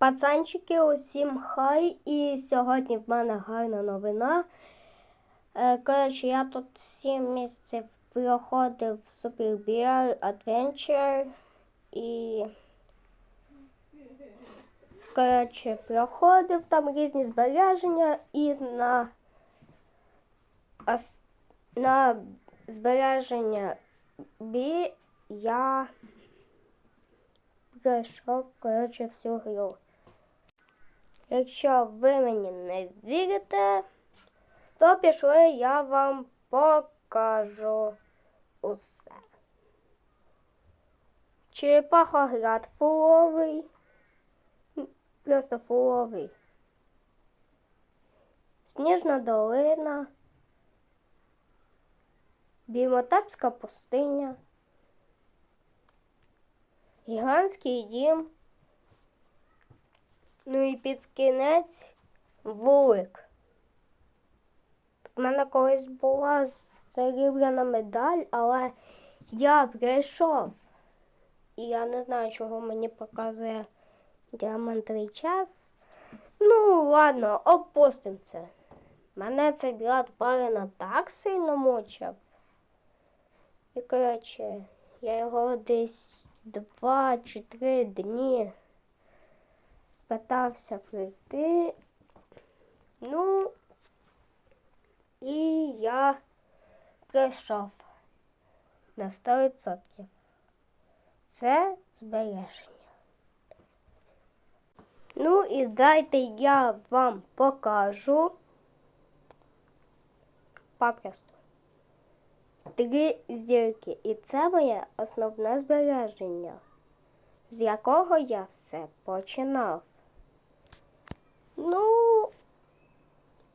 Пацанчики, усім хай! І сьогодні в мене гарна новина. Е, Коротше, я тут 7 місяців проходив Super Bear Adventure і. Коротше, проходив там різні збереження і на, на збереження B я пройшов, коротше, всю гру. Якщо ви мені не вірите, то пішли, я вам покажу усе. Черепахоград фуловий. Просто фуловий. Сніжна долина. Бімотепська пустиня. Гігантський дім. Ну і під кінець вулик. В мене колись була зарібляна медаль, але я прийшов. І я не знаю, чого мені показує діамантовий час. Ну, ладно, опустимо це. Мене цей брат барина так сильно мучив. І, коротше, я його десь два чи три дні питався прийти. Ну, і я прийшов на 100%. Це збереження. Ну і дайте я вам покажу попросту. Три зірки. І це моє основне збереження, з якого я все починав. Ну,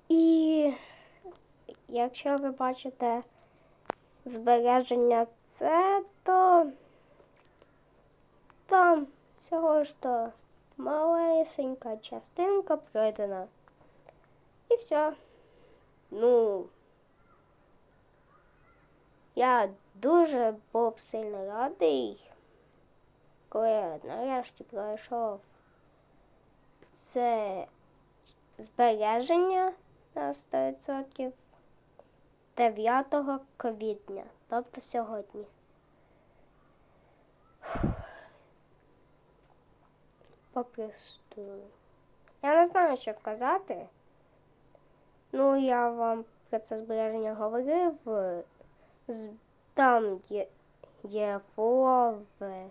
і якщо ви бачите збереження це, то там всього ж то малесенька частинка пройдена. І все. Ну, я дуже був сильно радий, коли я нарешті пройшов це збереження на 100% 9 квітня, тобто сьогодні. Попросту. Я не знаю, що казати. Ну, я вам про це збереження говорив. Там є, є фулове,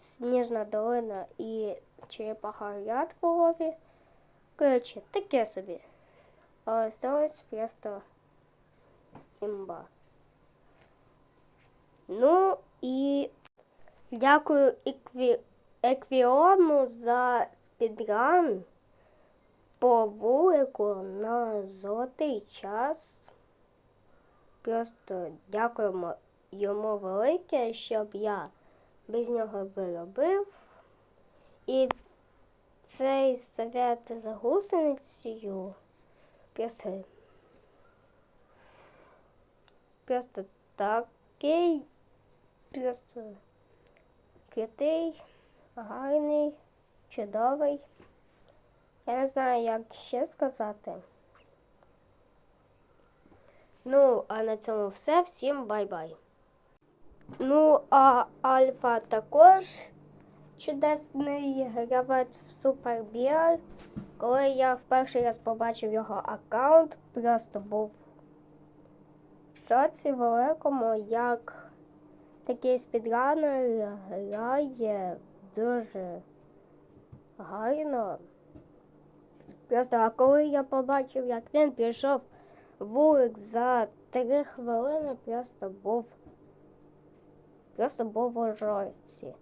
сніжна долина і черепаха ряд фулові. Коротше, таке собі. Це просто імба. Ну і дякую Екві... Еквіону за спідран по вулику на золотий час. Просто дякуємо йому велике, щоб я без нього би робив. І цей совет з гусеницею просто, просто такий, просто крутий, гарний, чудовий. Я не знаю, як ще сказати. Ну, а на цьому все. Всім бай-бай. Ну, а Альфа також чудесний гравець в Біар. Коли я в перший раз побачив його аккаунт, просто був в шоці великому, як такий спідранер грає дуже гарно. Просто а коли я побачив, як він пішов вулик за три хвилини, просто був просто був у жорці.